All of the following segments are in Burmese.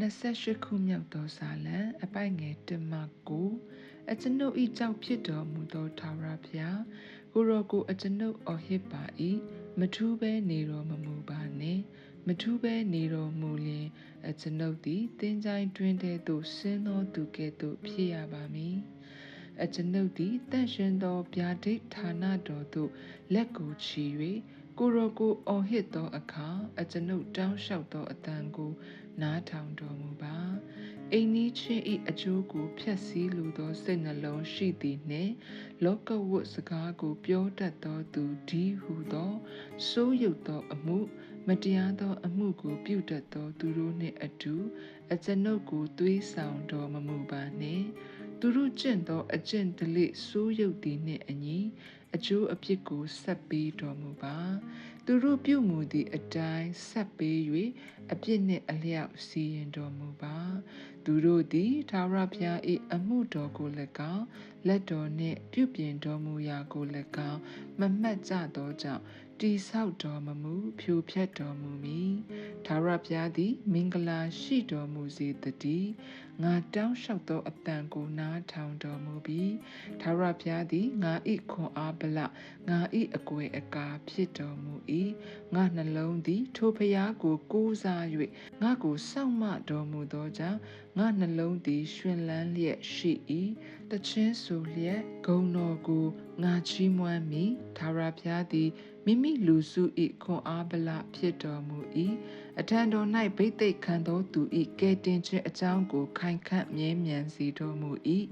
28ခုမြောက်သောဇာလံအပိုက်ငယ်1မှ9အကျွန်ုပ်ဤကြောင့်ဖြစ်တော်မူသောထာဝရဘုရားကိုရောကိုအကျွန်ုပ်အော်ဟစ်ပါ၏မထူးပဲနေတော်မမူပါနှင့်မထူးပဲနေတော်မူလျင်အကျွန်ုပ်သည်တင်းကြိုင်တွင်တဲ့သို့ဆင်းသောသူကဲ့သို့ဖြစ်ရပါမည်အကျွန်ုပ်သည်တန့်ရှင်သောဗျာဒိတ်ဌာနတော်သို့လက်ကိုချီ၍ ကိုရောကိုအော်ဟစ်သောအခါအကျွန်ုပ်တောင်းလျှောက်သောအတန်ကို နားထောင်တော်မူပါအိမ်နီးချင်းဤအကျိုးကိုဖျက်ဆီးလိုသောစိတ်နှလုံးရှိသည်နှင့်လောကဝတ်စကားကိုပြောတတ်သောသူဒီဟုသောစိုးရုပ်သောအမှု မတရားသောအမှုကိုပြုတတ်သောသူတို့နှင့်အတူအကျွန်ုပ်ကိုသွေးဆောင်တော်မမူပါနှင့်သူတို့ကျင့်သောအကျင့်ဒလိစိုးရုပ်သည်နှင့်အညီ အကျိုးအပြစ်ကိုဆက်ပေးတော်မူပါသူတို့ပြုမူသည့်အတိုင်းဆက်ပေး၍အပြစ်နှင့်အလျောက်စီရင်တော်မူပါသူတို့သည်သာရဖျား၏အမှုတော်ကို၎င်းလက်တော်နှင့်ပြုပြင်တော်မူရာကို၎င်းမမှတ်ကြသောကြောင့်တိဆောက်တော်မမူဖြိုဖျက်တော်မူမည်သာရဖျားသည် မင်္ဂလာရှိတော်မူစေတည်းငါတောင်းလျှောက်သောအတန်ကိုနားထောင်တော်မူပြီးသာရဖျားသည်ငါဤခွန်အားဗလငါဤအကွယ်အကာဖြစ်တော်မူ၏ငါနှလုံးသည်ထိုဖျားကိုကိုးစား၍ငါကိုစောင့်မတော်မူသောကြောင့်ငါနှလုံးသည်ရှင်လန်းလျက်ရှိ၏တချင်းဆိုလျက်ဂုံတော်ကိုငါချီးမွမ်းမိသာရဖျားသည်မိမိလူစု၏ခွန်အားဗလဖြစ်တော်မူ၏အထံတော်၌ဗိသိက်ခံသောသူ၏ကဲတင်ခြင်းအကြောင်းကိုခိုင်ခန့်မြဲမြံစေတော်မူ၏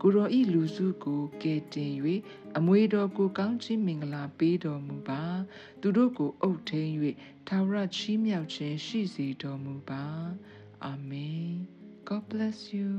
ကိုရော၏လူစုကိုကဲတင်၍အမွေတော်ကိုကောင်းချီးမင်္ဂလာပေးတော်မူပါ သူတို့ကိုအုပ်ထိန်၍ထာဝရချီးမြှောက်ခြင်းရှိစေတော်မူပါအာမင် God bless you